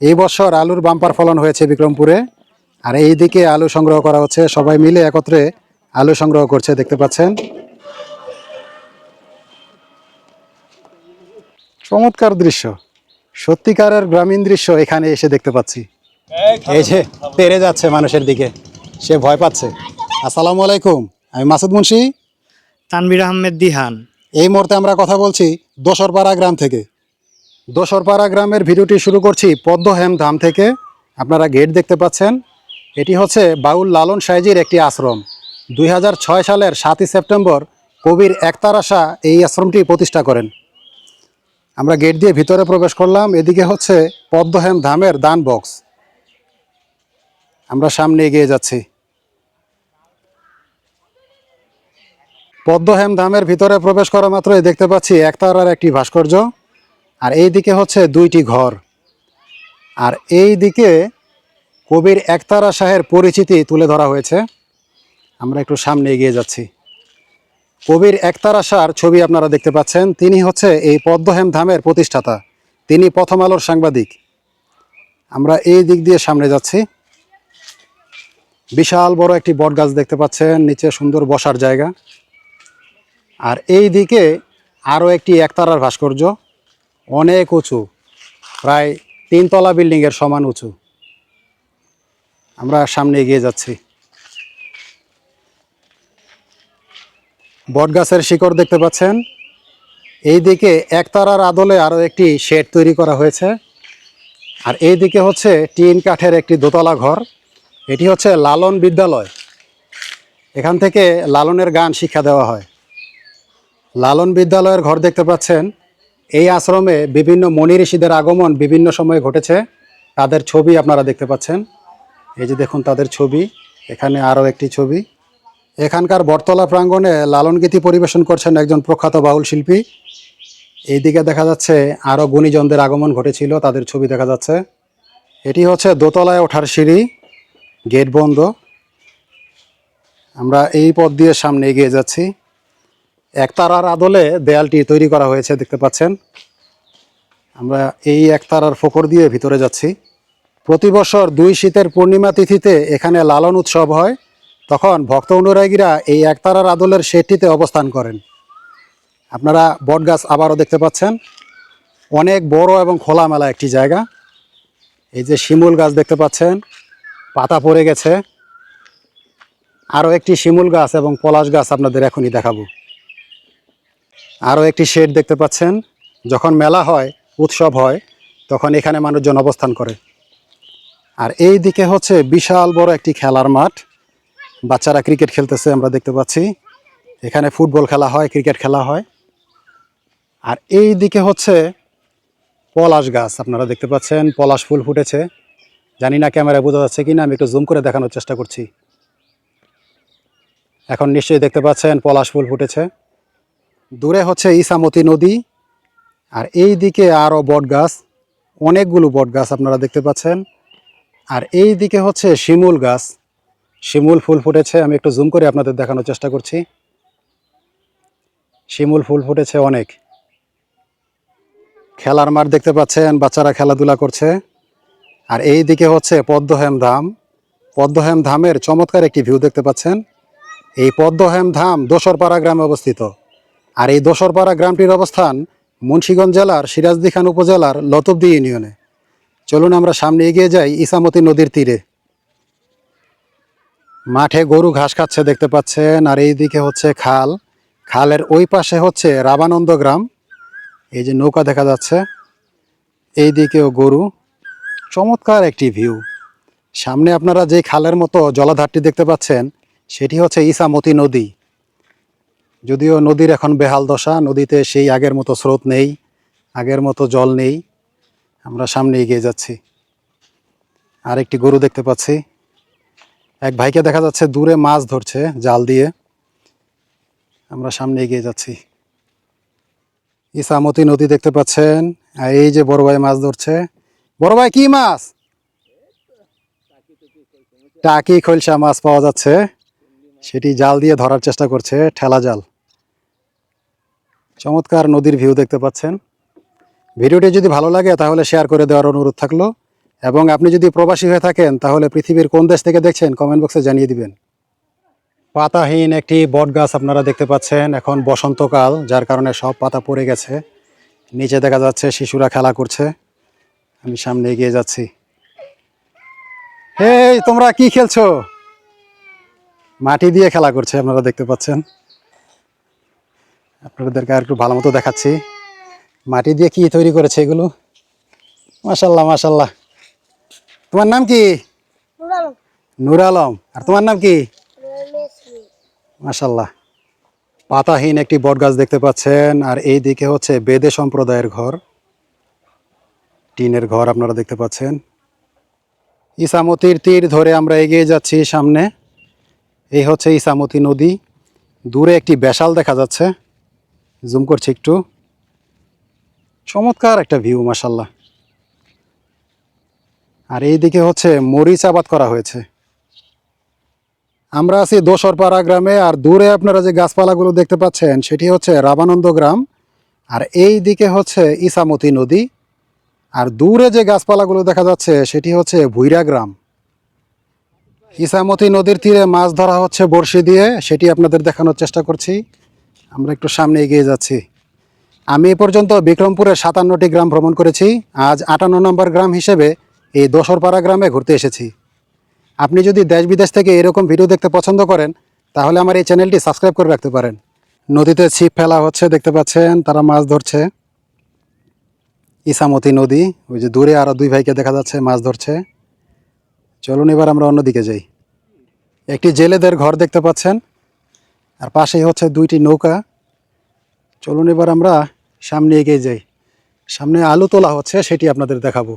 এই বছর আলুর বাম্পার ফলন হয়েছে বিক্রমপুরে। আর এই দিকে আলু সংগ্রহ করা হচ্ছে সবাই মিলে একত্রে আলু সংগ্রহ করছে দেখতে পাচ্ছেন। চমৎকার দৃশ্য সত্যিকারের গ্রামীণ দৃশ্য এখানে এসে দেখতে পাচ্ছি। এই যে পেরে যাচ্ছে মানুষের দিকে সে ভয় পাচ্ছে। আসসালামু আলাইকুম আমি মাসুদ মুন্সি। তানবির আহমেদ দিহান। এই মুহূর্তে আমরা কথা বলছি দোসরপাড়া গ্রাম থেকে। দোসরপাড়া গ্রামের ভিডিওটি শুরু করছি পদ্মহেম ধাম থেকে। আপনারা গেট দেখতে পাচ্ছেন। এটি হচ্ছে বাউল লালন সাইজির একটি আশ্রম। দুই হাজার ছয় সালের সাতই সেপ্টেম্বর কবির একতারাশা এই আশ্রমটি প্রতিষ্ঠা করেন। আমরা গেট দিয়ে ভিতরে প্রবেশ করলাম, এদিকে হচ্ছে পদ্মহেম ধামের দান বক্স। আমরা সামনে এগিয়ে যাচ্ছি। পদ্মহেম ধামের ভিতরে প্রবেশ করা মাত্রই দেখতে পাচ্ছি একতারার একটি ভাস্কর্য। আর এই দিকে হচ্ছে দুইটি ঘর। আর এই দিকে কবির একতারা শাহের পরিচিতি তুলে ধরা হয়েছে। আমরা একটু সামনে এগিয়ে যাচ্ছি। কবির একতারা শাহর ছবি আপনারা দেখতে পাচ্ছেন। তিনি হচ্ছে এই পদ্মহেম ধামের প্রতিষ্ঠাতা। তিনি প্রথম আলোর সাংবাদিক। আমরা এই দিক দিয়ে সামনে যাচ্ছি। বিশাল বড় একটি বট গাছ দেখতে পাচ্ছেন, নিচে সুন্দর বসার জায়গা। আর এই দিকে আরও একটি একতারার ভাস্কর্য। অনেক উঁচু, প্রায় তিনতলা বিল্ডিংয়ের সমান উঁচু। আমরা সামনে এগিয়ে যাচ্ছি। বটগাছের শিকড় দেখতে পাচ্ছেন। এই দিকে একতারার আদলে আরও একটি শেড তৈরি করা হয়েছে। আর এই দিকে হচ্ছে টিন কাঠের একটি দোতলা ঘর। এটি হচ্ছে লালন বিদ্যালয়। এখান থেকে লালনের গান শিক্ষা দেওয়া হয়। লালন বিদ্যালয়ের ঘর দেখতে পাচ্ছেন। এই আশ্রমে বিভিন্ন মনি ঋষিদের আগমন বিভিন্ন সময়ে ঘটেছে। তাদের ছবি আপনারা দেখতে পাচ্ছেন। এই যে দেখুন তাদের ছবি, এখানে আরও একটি ছবি। এখানকার বটতলা প্রাঙ্গণে লালন গীতি পরিবেশন করছেন একজন প্রখ্যাত বাউল শিল্পী। এইদিকে দেখা যাচ্ছে আরও গুণীজনদের আগমন ঘটেছিল, তাদের ছবি দেখা যাচ্ছে। এটি হচ্ছে দোতলায় ওঠার সিঁড়ি, গেট বন্ধ। আমরা এই পথ দিয়ে সামনে এগিয়ে যাচ্ছি। একতারার আদলে দেয়ালটি তৈরি করা হয়েছে, দেখতে পাচ্ছেন। আমরা এই একতারার ফোকর দিয়ে ভিতরে যাচ্ছি। প্রতি বছর দুই শীতের পূর্ণিমা তিথিতে এখানে লালন উৎসব হয়। তখন ভক্ত অনুরাগীরা এই একতারার আদলের শেডটিতে অবস্থান করেন। আপনারা বটগাছ আবারও দেখতে পাচ্ছেন। অনেক বড় এবং খোলামেলা একটি জায়গা। এই যে শিমুল গাছ দেখতে পাচ্ছেন, পাতা পড়ে গেছে। আরও একটি শিমুল গাছ এবং পলাশ গাছ আপনাদের এখনই দেখাবো। আরও একটি শেড দেখতে পাচ্ছেন। যখন মেলা হয়, উৎসব হয়, তখন এখানে মানুষজন অবস্থান করে। আর এই দিকে হচ্ছে বিশাল বড় একটি খেলার মাঠ। বাচ্চারা ক্রিকেট খেলতেছে, আমরা দেখতে পাচ্ছি। এখানে ফুটবল খেলা হয়, ক্রিকেট খেলা হয়। আর এই দিকে হচ্ছে পলাশ গাছ, আপনারা দেখতে পাচ্ছেন, পলাশ ফুল ফুটেছে। জানি না ক্যামেরায় বোঝা যাচ্ছে কিনা, আমি একটু জুম করে দেখানোর চেষ্টা করছি। এখন নিশ্চয়ই দেখতে পাচ্ছেন, পলাশ ফুল ফুটেছে। দূরে হচ্ছে ইসামতি নদী, আর এই দিকে আরও বট গাছ অনেকগুলো বট গাছ আপনারা দেখতে পাচ্ছেন। আর এই দিকে হচ্ছে শিমুল গাছ। শিমুল ফুল ফুটেছে, আমি একটু জুম করে আপনাদের দেখানোর চেষ্টা করছি। শিমুল ফুল ফুটেছে অনেক। খেলার মাঠ দেখতে পাচ্ছেন, বাচ্চারা খেলাধুলা করছে। আর এই দিকে হচ্ছে পদ্মহেম ধাম। পদ্মহেম ধামের চমৎকার একটি ভিউ দেখতে পাচ্ছেন। এই পদ্মহেম ধাম দোসরপাড়া গ্রামে অবস্থিত। আর এই দোসরপাড়া গ্রামটির অবস্থান মুন্সীগঞ্জ জেলার সিরাজদি খান উপজেলার লতবদি ইউনিয়নে। চলুন আমরা সামনে এগিয়ে যাই ইসামতি নদীর তীরে। মাঠে গরু ঘাস খাচ্ছে দেখতে পাচ্ছেন, আর এই দিকে হচ্ছে খাল। খালের ওই পাশে হচ্ছে রাবানন্দ গ্রাম। এই যে নৌকা দেখা যাচ্ছে এই দিকেও গরু। চমৎকার একটি ভিউ। সামনে আপনারা যে খালের মতো জলাধারটি দেখতে পাচ্ছেন, সেটি হচ্ছে ইসামতি নদী। যদিও নদীর এখন বেহাল দশা, নদীতে সেই আগের মতো স্রোত নেই, আগের মতো জল নেই। আমরা সামনে এগিয়ে যাচ্ছি। আর একটি গরু দেখতে পাচ্ছি। এক ভাইকে দেখা যাচ্ছে দূরে মাছ ধরছে জাল দিয়ে। আমরা সামনে এগিয়ে যাচ্ছি। ইসামতি নদী দেখতে পাচ্ছেন। আর এই যে বড় ভাই মাছ ধরছে। বড় ভাই, কি মাছ? টাকি খলসা মাছ পাওয়া যাচ্ছে। সেটি জাল দিয়ে ধরার চেষ্টা করছে ঠেলা জাল। চমৎকার নদীর ভিউ দেখতে পাচ্ছেন। ভিডিওটি যদি ভালো লাগে তাহলে শেয়ার করে দেওয়ার অনুরোধ থাকল। এবং আপনি যদি প্রবাসী হয়ে থাকেন তাহলে পৃথিবীর কোন দেশ থেকে দেখছেন কমেন্ট বক্সে জানিয়ে দিবেন। পাতাহীন একটি বট গাছ আপনারা দেখতে পাচ্ছেন। এখন বসন্তকাল, যার কারণে সব পাতা পড়ে গেছে। নিচে দেখা যাচ্ছে শিশুরা খেলা করছে। আমি সামনে এগিয়ে যাচ্ছি। এই, তোমরা কি খেলছো? মাটি দিয়ে খেলা করছে, আপনারা দেখতে পাচ্ছেন। আপনাদেরকে আর একটু ভালো মতো দেখাচ্ছি। মাটি দিয়ে কি তৈরি করেছে এগুলো? মাশাল্লাহ মাশাল্লাহ তোমার নাম কি? নুর আলম। আর তোমার নাম কি? মাশাল্লাহ পাতাহীন একটি বট গাছ দেখতে পাচ্ছেন আর এই দিকে হচ্ছে বেদে সম্প্রদায়ের ঘর। টিনের ঘর আপনারা দেখতে পাচ্ছেন। ইসামতির তীর ধরে আমরা এগিয়ে যাচ্ছি সামনে। এই হচ্ছে ইসামতি নদী। দূরে একটি বেশাল দেখা যাচ্ছে। জুম করছি একটু। চমৎকার একটা ভিউ মাসাল্লাহ আর এই দিকে হচ্ছে মরিচ আবাদ করা হয়েছে। আমরা আছি দোসরপাড়া গ্রামে, আর দূরে আপনারা যে গাছপালাগুলো দেখতে পাচ্ছেন, সেটি হচ্ছে রাবানন্দ গ্রাম। আর এই দিকে হচ্ছে ইসামতি নদী। আর দূরে যে গাছপালাগুলো দেখা যাচ্ছে, সেটি হচ্ছে ভুইরা গ্রাম। ইসামতি নদীর তীরে মাছ ধরা হচ্ছে বড়শি দিয়ে, সেটি আপনাদের দেখানোর চেষ্টা করছি। আমরা একটু সামনে এগিয়ে যাচ্ছি। আমি এ পর্যন্ত বিক্রমপুরের সাতান্নটি গ্রাম ভ্রমণ করেছি। আজ আটান্ন নম্বর গ্রাম হিসেবে এই দোসরপাড়া গ্রামে ঘুরতে এসেছি। আপনি যদি দেশ বিদেশ থেকে এরকম ভিডিও দেখতে পছন্দ করেন, তাহলে আমার এই চ্যানেলটি সাবস্ক্রাইব করে রাখতে পারেন। নদীতে ছিপ ফেলা হচ্ছে, দেখতে পাচ্ছেন, তারা মাছ ধরছে। ইসামতি নদী, ওই যে দূরে আরও দুই ভাইকে দেখা যাচ্ছে, মাছ ধরছে। চলুন এবার আমরা অন্যদিকে যাই। একটি জেলেদের ঘর দেখতে পাচ্ছেন। আর পাশেই হচ্ছে দুইটি নৌকা। চলুন এবার আমরা সামনে এগিয়ে যাই। সামনে আলু তোলা হচ্ছে, সেটি আপনাদের দেখাবো।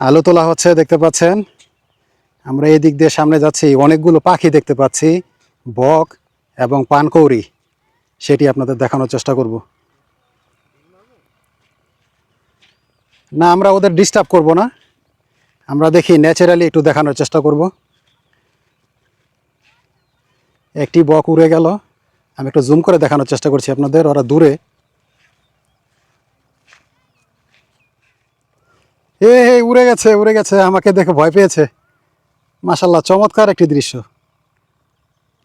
আলু তোলা হচ্ছে, দেখতে পাচ্ছেন? আমরা এই দিক দিয়ে সামনে যাচ্ছি, অনেকগুলো পাখি দেখতে পাচ্ছি, বক এবং পানকৌড়ি। সেটি আপনাদের দেখানোর চেষ্টা করব। না, আমরা ওদের ডিস্টার্ব করব না। আমরা দেখি ন্যাচারালি একটু দেখানোর চেষ্টা করব। একটি বক উড়ে গেল। আমি একটু জুম করে দেখানোর চেষ্টা করছি আপনাদের, ওরা দূরে। এ হে উড়ে গেছে উড়ে গেছে, আমাকে দেখে ভয় পেয়েছে। মাসাল্লাহ চমৎকার একটি দৃশ্য।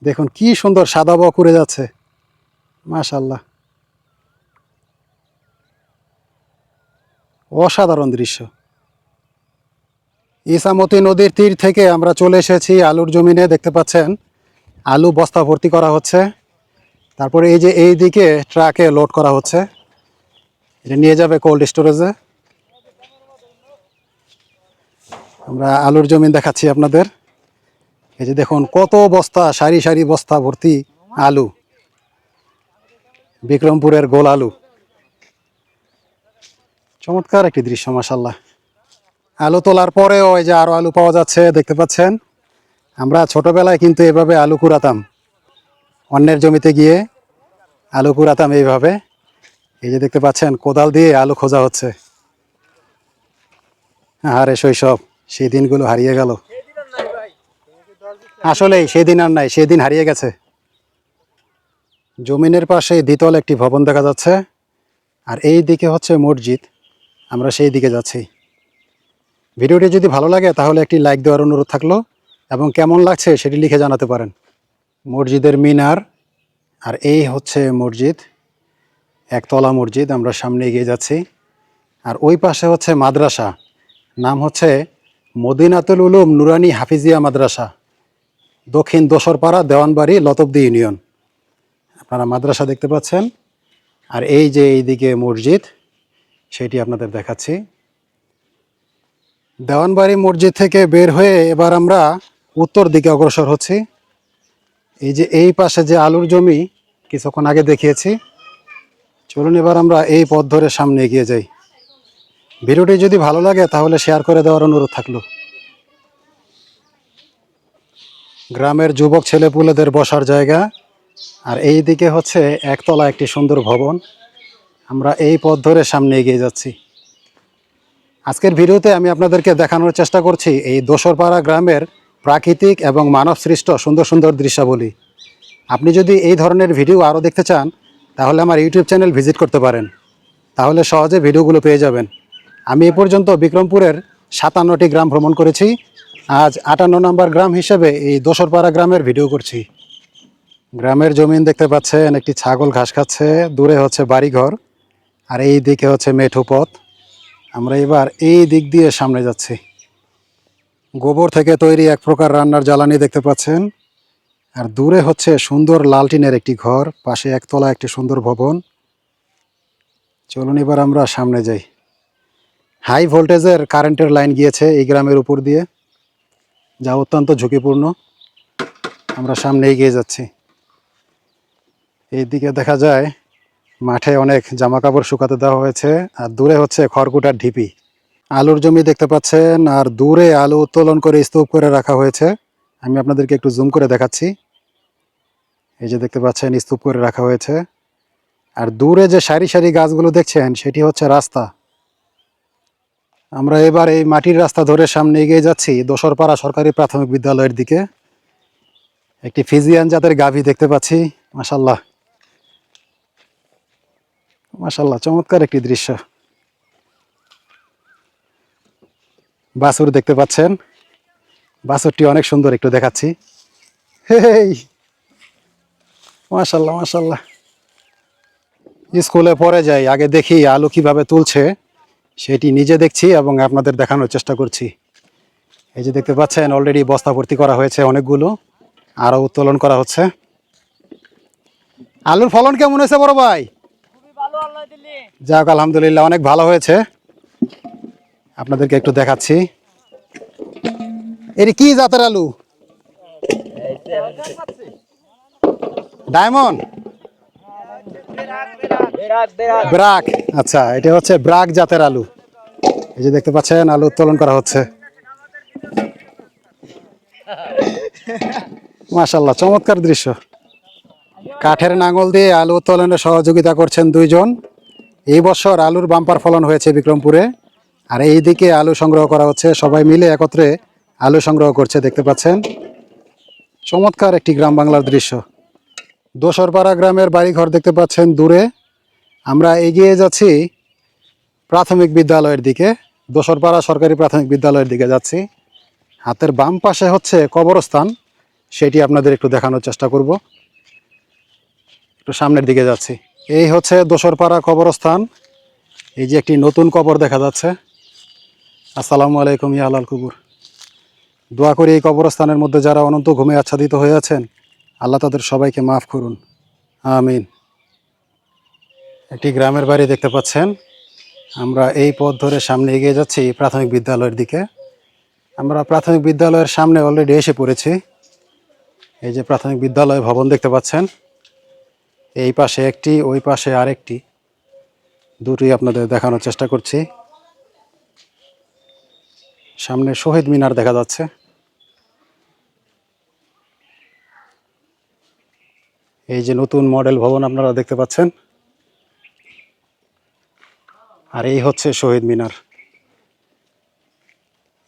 দেখুন কি সুন্দর সাদা বক উড়ে যাচ্ছে। মাশাল্লাহ অসাধারণ দৃশ্য। ইসামতি নদীর তীর থেকে আমরা চলে এসেছি, আলুর জমিনে, দেখতে পাচ্ছেন। আলু বস্তা ভর্তি করা হচ্ছে। তারপরে এই যে এই দিকে ট্রাকে লোড করা হচ্ছে। এটা নিয়ে যাবে কোল্ড স্টোরেজে। আমরা আলুর জমিন দেখাচ্ছি আপনাদের। এই যে দেখুন, কত বস্তা, সারি সারি বস্তা ভর্তি আলু। বিক্রমপুরের গোল আলু। চমৎকার একটি দৃশ্য মাসাল্লাহ আলু তোলার পরেও এই যে আরও আলু পাওয়া যাচ্ছে, দেখতে পাচ্ছেন? আমরা ছোটবেলায় কিন্তু এভাবে আলু কুড়াতাম। অন্যের জমিতে গিয়ে আলু কুড়াতাম এইভাবে। এই যে দেখতে পাচ্ছেন, কোদাল দিয়ে আলু খোঁজা হচ্ছে। আরে শৈশব, সেই দিনগুলো হারিয়ে গেল। আসলেই সেই দিন আর নাই সেই দিন হারিয়ে গেছে। জমিনের পাশে দ্বিতল একটি ভবন দেখা যাচ্ছে, আর এই দিকে হচ্ছে মসজিদ। আমরা সেই দিকে যাচ্ছি। ভিডিওটি যদি ভালো লাগে, তাহলে একটি লাইক দেওয়ার অনুরোধ থাকল। এবং কেমন লাগছে সেটি লিখে জানাতে পারেন। মসজিদের মিনার, আর এই হচ্ছে মসজিদ, একতলা মসজিদ, আমরা সামনে এগিয়ে যাচ্ছি। আর ওই পাশে হচ্ছে মাদ্রাসা, নাম হচ্ছে মদিনাতুল উলুম নুরানি হাফিজিয়া মাদ্রাসা, দক্ষিণ দোসরপাড়া দেওয়ানবাড়ি লতবদি ইউনিয়ন। আপনারা মাদ্রাসা দেখতে পাচ্ছেন, আর এই যে এইদিকে মসজিদ, সেটি আপনাদের দেখাচ্ছি। দেওয়ানবাড়ি মসজিদ থেকে বের হয়ে এবার আমরা উত্তর দিকে অগ্রসর হচ্ছি। এই যে এই পাশে যে আলুর জমি, কিছুক্ষণ আগে দেখিয়েছি। চলুন এবার আমরা এই পথ ধরে সামনে এগিয়ে যাই। ভিডিওটি যদি ভালো লাগে, তাহলে শেয়ার করে দেওয়ার অনুরোধ থাকল। গ্রামের যুবক ছেলেপুলেদের বসার জায়গা, আর এই দিকে হচ্ছে একতলা একটি সুন্দর ভবন। আমরা এই পথ ধরে সামনে এগিয়ে যাচ্ছি। আজকের ভিডিওতে আমি আপনাদেরকে দেখানোর চেষ্টা করছি, এই দোসরপাড়া গ্রামের প্রাকৃতিক এবং মানব সৃষ্ট সুন্দর সুন্দর দৃশ্যাবলী। আপনি যদি এই ধরনের ভিডিও আরও দেখতে চান, তাহলে আমার ইউটিউব চ্যানেল ভিজিট করতে পারেন। তাহলে সহজে ভিডিওগুলো পেয়ে যাবেন। আমি এ পর্যন্ত বিক্রমপুরের সাতান্নটি গ্রাম ভ্রমণ করেছি। আজ আটান্ন নম্বর গ্রাম হিসেবে এই দোসরপাড়া গ্রামের ভিডিও করছি। গ্রামের জমিন দেখতে পাচ্ছেন, একটি ছাগল ঘাস খাচ্ছে, দূরে হচ্ছে বাড়িঘর, আর এই দিকে হচ্ছে মেঠো পথ। আমরা এবার এই দিক দিয়ে সামনে যাচ্ছি। গোবর থেকে তৈরি এক প্রকার রান্নার জ্বালানি দেখতে পাচ্ছেন। আর দূরে হচ্ছে সুন্দর লালটিনের একটি ঘর, পাশে একতলা একটি সুন্দর ভবন। চলুন এবার আমরা সামনে যাই। হাই ভোল্টেজের কারেন্টের লাইন গিয়েছে এই গ্রামের উপর দিয়ে, যা অত্যন্ত ঝুঁকিপূর্ণ। আমরা সামনে এগিয়ে যাচ্ছি। এই দিকে দেখা যায় মাঠে অনেক জামা কাপড় শুকাতে দেওয়া হয়েছে, আর দূরে হচ্ছে খড়কুটার ঢিপি। আলুর জমি দেখতে পাচ্ছেন, আর দূরে আলু উত্তোলন করে স্তূপ করে রাখা হয়েছে। আমি আপনাদেরকে একটু জুম করে দেখাচ্ছি। এই যে দেখতে পাচ্ছেন, স্তূপ করে রাখা হয়েছে। আর দূরে যে সারি সারি গাছগুলো দেখছেন, সেটি হচ্ছে রাস্তা। আমরা এবার এই মাটির রাস্তা ধরে সামনে এগিয়ে যাচ্ছি, দোসরপাড়া সরকারি প্রাথমিক বিদ্যালয়ের দিকে। একটি ফিজিয়ান জাতের গাভী দেখতে পাচ্ছি মাসাল্লাহ মাসাল্লাহ চমৎকার একটি দৃশ্য। বাছুর দেখতে পাচ্ছেন। বাছুরটি অনেক সুন্দর একটু দেখাচ্ছি। হেই! মাসাল্লাহ মাসাল্লাহ স্কুলে পড়ে যাই আগে দেখি আলু কীভাবে তুলছে। সেটি নিজে দেখছি এবং আপনাদের দেখানোর চেষ্টা করছি। এই যে দেখতে পাচ্ছেন অলরেডি বস্তা ভর্তি করা হয়েছে অনেকগুলো। আরও উত্তোলন করা হচ্ছে। আলুর ফলন কেমন হয়েছে বড় ভাই? যাক আলহামদুলিল্লাহ অনেক ভালো হয়েছে। আপনাদেরকে একটু দেখাচ্ছি। এর কি জাতের আলু? ডায়মন্ড? ব্রাক। আচ্ছা এটা হচ্ছে ব্রাক জাতের আলু। এই যে দেখতে পাচ্ছেন, আলু উত্তোলন করা হচ্ছে। মাশাল্লাহ চমৎকার দৃশ্য। কাঠের নাঙল দিয়ে আলু উত্তোলনে সহযোগিতা করছেন দুইজন। এই বছর আলুর বাম্পার ফলন হয়েছে বিক্রমপুরে। আর এই দিকে আলু সংগ্রহ করা হচ্ছে। সবাই মিলে একত্রে আলু সংগ্রহ করছে, দেখতে পাচ্ছেন? চমৎকার একটি গ্রাম বাংলার দৃশ্য। দোসরপাড়া গ্রামের বাড়িঘর দেখতে পাচ্ছেন দূরে। আমরা এগিয়ে যাচ্ছি প্রাথমিক বিদ্যালয়ের দিকে। দোসরপাড়া সরকারি প্রাথমিক বিদ্যালয়ের দিকে যাচ্ছি। হাতের বাম পাশে হচ্ছে কবরস্থান। সেটি আপনাদের একটু দেখানোর চেষ্টা করব। একটু সামনের দিকে যাচ্ছি। এই হচ্ছে দোসরপাড়া কবরস্থান। এই যে একটি নতুন কবর দেখা যাচ্ছে। আসসালামু আলাইকুম, ইয়া আলাল কুবুর। দোয়া করি এই কবরস্থানের মধ্যে যারা অনন্ত ঘুমে আচ্ছাদিত হয়ে আছেন, আল্লাহ তাদের সবাইকে মাফ করুন। আমিন। একটি গ্রামের বাড়ি দেখতে পাচ্ছেন। আমরা এই পথ ধরে সামনে এগিয়ে যাচ্ছি প্রাথমিক বিদ্যালয়ের দিকে। আমরা প্রাথমিক বিদ্যালয়ের সামনে অলরেডি এসে পড়েছি। এই যে প্রাথমিক বিদ্যালয় ভবন দেখতে পাচ্ছেন। এই পাশে একটি, ওই পাশে আরেকটি। দুটোই আপনাদের দেখানোর চেষ্টা করছি। সামনে শহীদ মিনার দেখা যাচ্ছে। এই যে নতুন মডেল ভবন আপনারা দেখতে পাচ্ছেন। আর এই হচ্ছে শহীদ মিনার।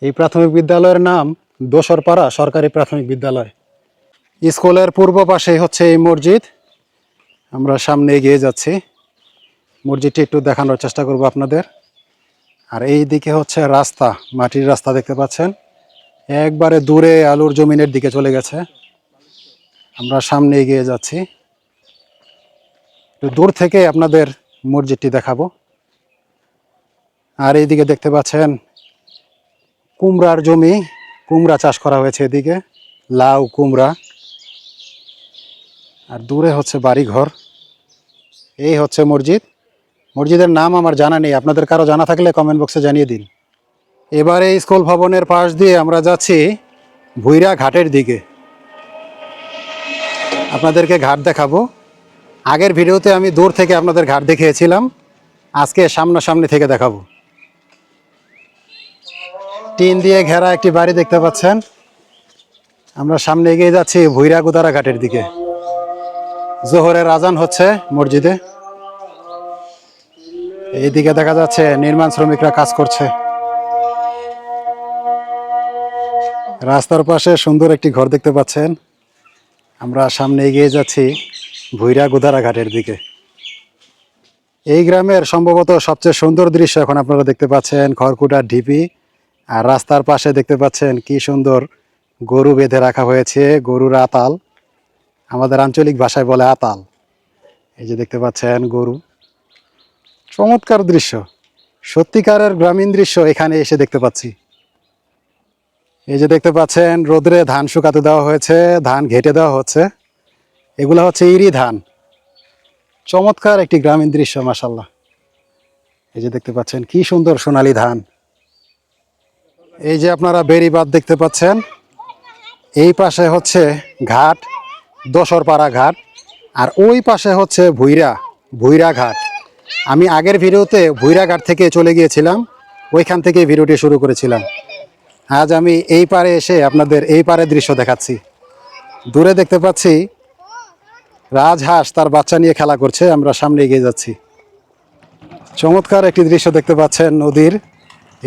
এই প্রাথমিক বিদ্যালয়ের নাম দোসরপাড়া সরকারি প্রাথমিক বিদ্যালয়। স্কুলের পূর্ব পাশেই হচ্ছে এই মসজিদ। আমরা সামনে এগিয়ে যাচ্ছি। মসজিদটি একটু দেখানোর চেষ্টা করব আপনাদের। আর এই দিকে হচ্ছে রাস্তা, মাটির রাস্তা দেখতে পাচ্ছেন। একবারে দূরে আলুর জমিনের দিকে চলে গেছে। আমরা সামনে এগিয়ে যাচ্ছি। একটু দূর থেকে আপনাদের মসজিদটি দেখাবো। আর এইদিকে দেখতে পাচ্ছেন, কুমড়ার জমি, কুমড়া চাষ করা হয়েছে এদিকে, লাউ, কুমড়া। আর দূরে হচ্ছে বাড়িঘর। এই হচ্ছে মসজিদ। মসজিদের নাম আমার জানা নেই। আপনাদের কারও জানা থাকলে কমেন্ট বক্সে জানিয়ে দিন। এবারে স্কুল ভবনের পাশ দিয়ে আমরা যাচ্ছি ভুইরা ঘাটের দিকে। আপনাদেরকে ঘাট দেখাবো। আগের ভিডিওতে আমি দূর থেকে আপনাদের ঘাট দেখিয়েছিলাম। আজকে সামনাসামনি থেকে দেখাবো। টিন দিয়ে ঘেরা একটি বাড়ি দেখতে পাচ্ছেন। আমরা সামনে এগিয়ে যাচ্ছি ভুইরা গুদারা ঘাটের দিকে। জোহরের আজান হচ্ছে মসজিদে। এইদিকে দেখা যাচ্ছে নির্মাণ শ্রমিকরা কাজ করছে। রাস্তার পাশে সুন্দর একটি ঘর দেখতে পাচ্ছেন। আমরা সামনে এগিয়ে যাচ্ছি ভুইরা গুদারা ঘাটের দিকে। এই গ্রামের সম্ভবত সবচেয়ে সুন্দর দৃশ্য এখন আপনারা দেখতে পাচ্ছেন খড়কুটার ঢিপি। আর রাস্তার পাশে দেখতে পাচ্ছেন কি সুন্দর গরু বেঁধে রাখা হয়েছে, গরুর আতাল। আমাদের আঞ্চলিক ভাষায় বলে আতাল। এই যে দেখতে পাচ্ছেন গরু। চমৎকার দৃশ্য। সত্যিকারের গ্রামীণ দৃশ্য এখানে এসে দেখতে পাচ্ছি। এই যে দেখতে পাচ্ছেন, রোদ্রে ধান শুকাতে দেওয়া হয়েছে, ধান ঘেটে দেওয়া হচ্ছে। এগুলো হচ্ছে ইরি ধান। চমৎকার একটি গ্রামীণ দৃশ্য মাসাল্লাহ এই যে দেখতে পাচ্ছেন, কি সুন্দর সোনালী ধান। এই যে আপনারা বেড়িবাদ দেখতে পাচ্ছেন, এই পাশে হচ্ছে ঘাট দশরপাড়া ঘাট, আর ওই পাশে হচ্ছে ভুইরা ভুইরা ঘাট। আমি আগের ভিডিওতে ভুইরা ঘাট থেকে চলে গিয়েছিলাম, ওইখান থেকে ভিডিওটি শুরু করেছিলাম। আজ আমি এই পারে এসে আপনাদের এই পারে দৃশ্য দেখাচ্ছি। দূরে দেখতে পাচ্ছি রাজহাঁস তার বাচ্চা নিয়ে খেলা করছে, আমরা সামনে এগিয়ে যাচ্ছি। চমৎকার একটি দৃশ্য দেখতে পাচ্ছেন নদীর,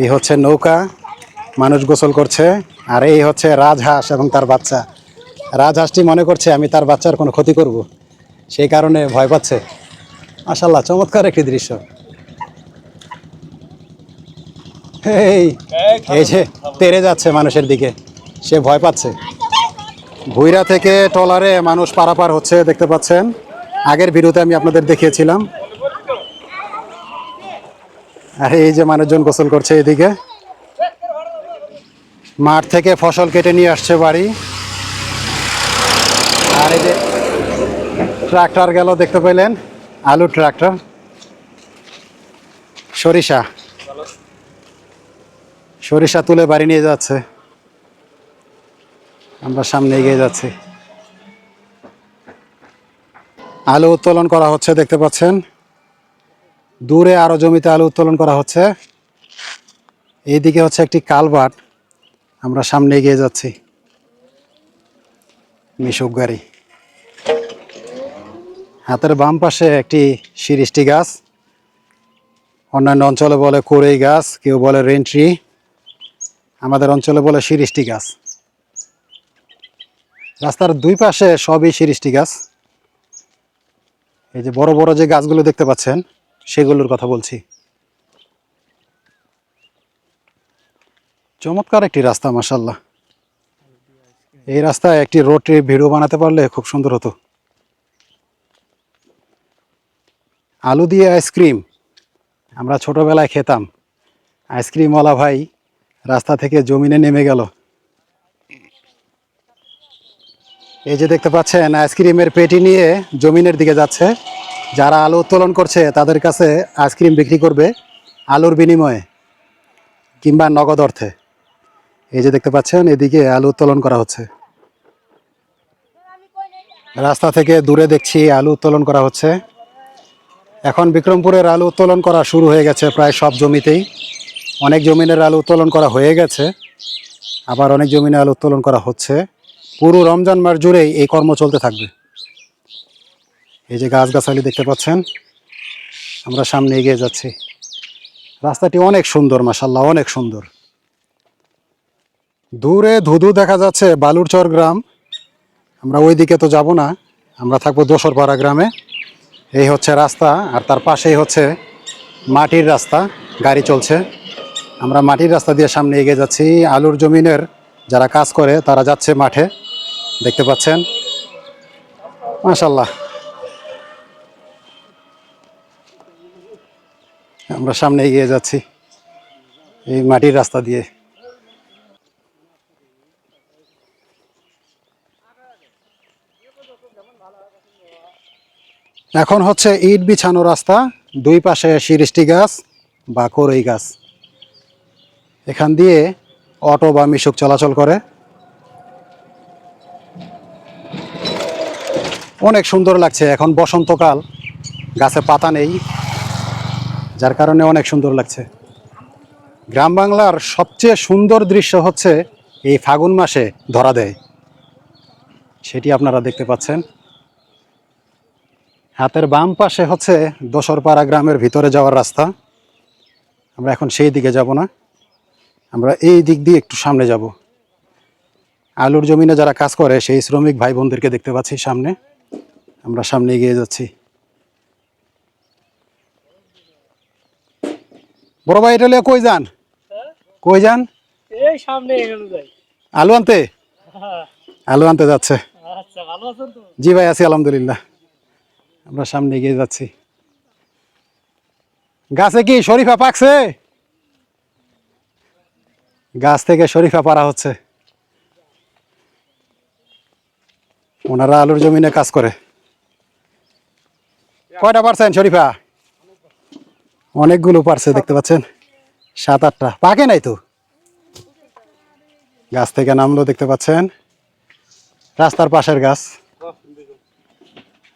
এই হচ্ছে নৌকা, মানুষ গোসল করছে, আর এই হচ্ছে রাজহাঁস এবং তার বাচ্চা। রাজহাঁসটি মনে করছে, আমি তার বাচ্চার কোনো ক্ষতি করব, সেই কারণে ভয় পাচ্ছে। মাসাল্লাহ চমৎকার একটি দৃশ্য। এই এই যে তেরে যাচ্ছে মানুষের দিকে সে ভয় পাচ্ছে। ভুইরা থেকে টলারে মানুষ পারাপার হচ্ছে দেখতে পাচ্ছেন। আগের ভিডিওতে আমি আপনাদের দেখিয়েছিলাম। আর এই যে মানুষজন গোসল করছে এদিকে। মাঠ থেকে ফসল কেটে নিয়ে আসছে বাড়ি। আর এই যে ট্রাক্টর গেল দেখতে পেলেন। আলু ট্রাক্টর, সরিষা। সরিষা তুলে বাড়ি নিয়ে যাচ্ছে। আমরা সামনে এগিয়ে যাচ্ছি। আলু উত্তোলন করা হচ্ছে, দেখতে পাচ্ছেন। দূরে আরও জমিতে আলু উত্তোলন করা হচ্ছে। এইদিকে হচ্ছে একটি কালভার্ট। আমরা সামনে এগিয়ে যাচ্ছি। মিশুক গাড়ি। হাতের বাম পাশে একটি শিরিষ্টি গাছ। অন্যান্য অঞ্চলে বলে কোরেই গাছ, কেউ বলে রেন্ট্রি আমাদের অঞ্চলে বলে শিরিষ্টি গাছ। রাস্তার দুই পাশে সবই শিরিষ্টি গাছ। এই যে বড় বড় যে গাছগুলো দেখতে পাচ্ছেন, সেগুলোর কথা বলছি। চমৎকার একটি রাস্তা মাসাল্লাহ এই রাস্তায় একটি রোড ভিডিও বানাতে পারলে খুব সুন্দর হতো। আলু দিয়ে আইসক্রিম। আমরা ছোটবেলায় খেতাম। আইসক্রিমওয়ালা ভাই রাস্তা থেকে জমিনে নেমে গেল। এই যে দেখতে পাচ্ছেন, আইসক্রিমের পেটি নিয়ে জমিনের দিকে যাচ্ছে। যারা আলু উত্তোলন করছে, তাদের কাছে আইসক্রিম বিক্রি করবে আলুর বিনিময়ে কিংবা নগদ অর্থে। এই যে দেখতে পাচ্ছেন, এদিকে আলু উত্তোলন করা হচ্ছে। রাস্তা থেকে দূরে দেখছি আলু উত্তোলন করা হচ্ছে। এখন বিক্রমপুরের আলু উত্তোলন করা শুরু হয়ে গেছে প্রায় সব জমিতেই। অনেক জমিনের আলু উত্তোলন করা হয়ে গেছে। আবার অনেক জমিনে আলু উত্তোলন করা হচ্ছে। পুরো রমজান মাস জুড়েই এই কর্ম চলতে থাকবে। এই যে গাছগাছালি দেখতে পাচ্ছেন, আমরা সামনে এগিয়ে যাচ্ছি। রাস্তাটি অনেক সুন্দর মাসাল্লাহ অনেক সুন্দর। দূরে ধুধু দেখা যাচ্ছে, বালুরচর গ্রাম। আমরা ওই দিকে তো যাব না, আমরা থাকব দোসরপাড়া গ্রামে। এই হচ্ছে রাস্তা, আর তার পাশেই হচ্ছে মাটির রাস্তা, গাড়ি চলছে। আমরা মাটির রাস্তা দিয়ে সামনে এগিয়ে যাচ্ছি। আলুর জমিনের যারা কাজ করে, তারা যাচ্ছে মাঠে। দেখতে পাচ্ছেন? মাশাল্লাহ আমরা সামনে এগিয়ে যাচ্ছি এই মাটির রাস্তা দিয়ে। এখন হচ্ছে ইট বিছানো রাস্তা, দুই পাশে শিরিষ্টি গাছ বা করই গাছ। এখান দিয়ে অটো বা মিশুক চলাচল করে। অনেক সুন্দর লাগছে এখন বসন্তকাল, গাছে পাতা নেই, যার কারণে অনেক সুন্দর লাগছে। গ্রাম বাংলার সবচেয়ে সুন্দর দৃশ্য হচ্ছে এই ফাগুন মাসে ধরা দেয়। সেটি আপনারা দেখতে পাচ্ছেন। হাতের বাম পাশে হচ্ছে দোসরপাড়া গ্রামের ভিতরে যাওয়ার রাস্তা। আমরা এখন সেই দিকে যাব না। আমরা এই দিক দিয়ে একটু সামনে যাব। আলুর জমিনে যারা কাজ করে সেই শ্রমিক ভাই বোনদেরকে দেখতে পাচ্ছি সামনে। আমরা সামনে এগিয়ে যাচ্ছি। বড় ভাই এটা কই যান? কই যান? এই সামনে আলু আনতে? আলু আনতে যাচ্ছে। আচ্ছা জি ভাই আছি আলহামদুলিল্লাহ। আমরা সামনে এগিয়ে যাচ্ছি। গাছে কি শরীফা পাকছে? গাছ থেকে শরীফা পারা হচ্ছে। ওনারা আলুর জমিনে কাজ করে। কয়টা পারছেন শরীফা? অনেকগুলো পারছে, দেখতে পাচ্ছেন? সাত, আটটা। পাকে নাই তো? গাছ থেকে নামলো, দেখতে পাচ্ছেন? রাস্তার পাশের গাছ।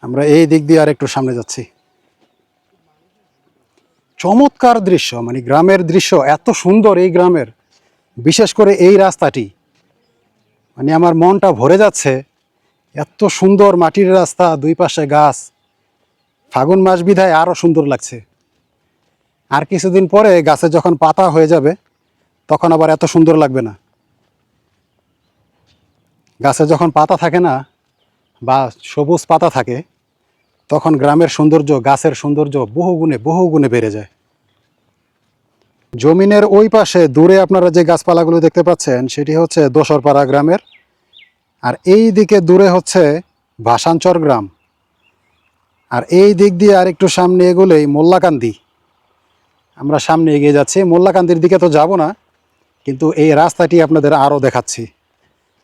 আমরা এই দিক দিয়ে আর একটু সামনে যাচ্ছি। চমৎকার দৃশ্য মানে গ্রামের দৃশ্য এত সুন্দর এই গ্রামের। বিশেষ করে এই রাস্তাটি মানে আমার মনটা ভরে যাচ্ছে, এত সুন্দর মাটির রাস্তা, দুই পাশে গাছ। ফাগুন মাস বিধায় আরও সুন্দর লাগছে। আর কিছুদিন পরে গাছে যখন পাতা হয়ে যাবে, তখন আবার এত সুন্দর লাগবে না। গাছে যখন পাতা থাকে না, বা সবুজ পাতা থাকে তখন গ্রামের সৌন্দর্য, গাছের সৌন্দর্য বহু গুণে বহু গুণে বেড়ে যায়। জমিনের ওই পাশে দূরে আপনারা যে গাছপালাগুলো দেখতে পাচ্ছেন, সেটি হচ্ছে দোসরপাড়া গ্রামের। আর এই দিকে দূরে হচ্ছে ভাসানচর গ্রাম। আর এই দিক দিয়ে আর একটু সামনে এগোলেই মোল্লাকান্দি। আমরা সামনে এগিয়ে যাচ্ছি। মোল্লাকান্দির দিকে তো যাব না, কিন্তু এই রাস্তাটি আপনাদের আরও দেখাচ্ছি।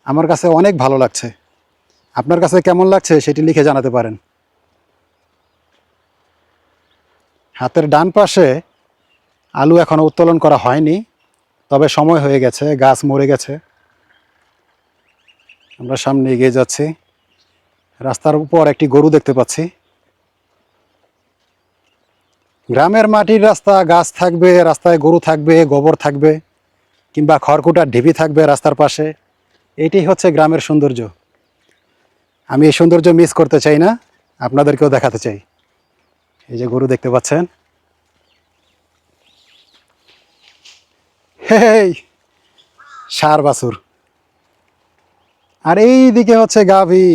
আমার কাছে অনেক ভালো লাগছে। আপনার কাছে কেমন লাগছে সেটি লিখে জানাতে পারেন। হাতের ডান পাশে আলু এখনও উত্তোলন করা হয়নি, তবে সময় হয়ে গেছে, গাছ মরে গেছে। আমরা সামনে এগিয়ে যাচ্ছি। রাস্তার উপর একটি গরু দেখতে পাচ্ছি। গ্রামের মাটির রাস্তা, গাছ থাকবে, রাস্তায় গরু থাকবে, গোবর থাকবে, কিংবা খড়কুটার ঢিবি থাকবে রাস্তার পাশে। এটাই হচ্ছে গ্রামের সৌন্দর্য। আমি এই সৌন্দর্য মিস করতে চাই না, আপনাদেরকেও দেখাতে চাই। এই যে গরু দেখতে পাচ্ছেন। হেই সার বাছুর। আর এই দিকে হচ্ছে গাভী।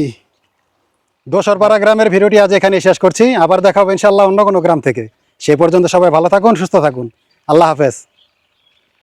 দোসরপাড়া গ্রামের ভিডিওটি আজ এখানে শেষ করছি। আবার দেখাবো ইনশাল্লাহ অন্য কোনো গ্রাম থেকে। সে পর্যন্ত সবাই ভালো থাকুন, সুস্থ থাকুন। আল্লাহ হাফেজ।